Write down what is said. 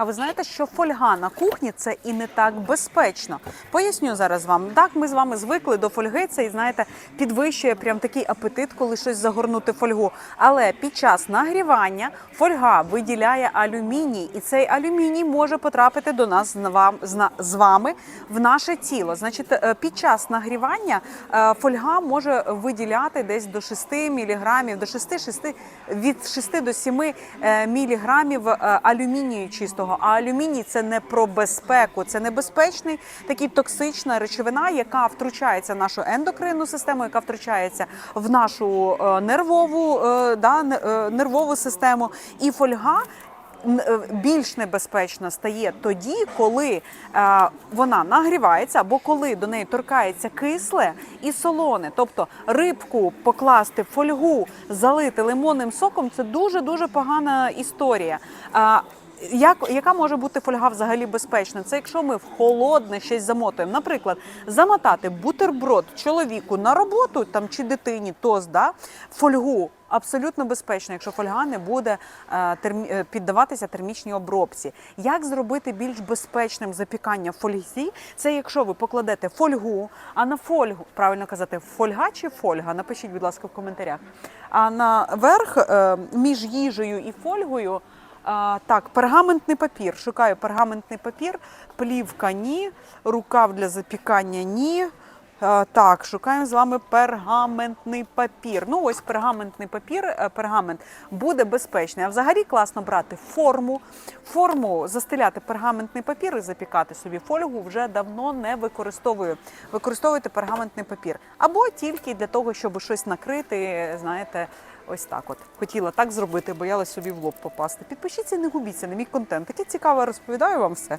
А ви знаєте, що фольга на кухні це і не так безпечно. Поясню зараз вам. Так, ми з вами звикли до фольги. Це і знаєте, підвищує прям такий апетит, коли щось загорнути фольгу. Але під час нагрівання фольга виділяє алюміній, і цей алюміній може потрапити до нас з вами в наше тіло. Значить, е, під час нагрівання е, фольга може виділяти десь до 6 міліграмів, до 6-6, від 6 до 7 е, міліграмів алюмінію чистого. А алюміній це не про безпеку, це небезпечний такий токсична речовина, яка втручається в нашу ендокринну систему, яка втручається в нашу е, нервову, е, да, е, нервову систему. І фольга більш небезпечна стає тоді, коли вона нагрівається або коли до неї торкається кисле і солоне. Тобто рибку покласти в фольгу, залити лимонним соком це дуже дуже погана історія. Як, яка може бути фольга взагалі безпечна? Це якщо ми в холодне щось замотуємо. Наприклад, замотати бутерброд чоловіку на роботу там чи дитині, тост, да, фольгу абсолютно безпечно, якщо фольга не буде е, термі, е, піддаватися термічній обробці. Як зробити більш безпечним запікання фользі? Це якщо ви покладете фольгу, а на фольгу, правильно казати, фольга чи фольга? Напишіть, будь ласка, в коментарях. А наверх е, між їжею і фольгою. А, так, пергаментний папір. Шукаю пергаментний папір, плівка ні, рукав для запікання ні. А, так, шукаємо з вами пергаментний папір. Ну, ось пергаментний папір, е, пергамент буде безпечний. А взагалі класно брати форму. Форму застеляти пергаментний папір і запікати собі фольгу вже давно не використовую. Використовуйте пергаментний папір. Або тільки для того, щоб щось накрити, знаєте, Ось так от. Хотіла так зробити, боялась собі в лоб попасти. Підпишіться, не губіться на мій контент. Таке цікаве розповідаю вам все.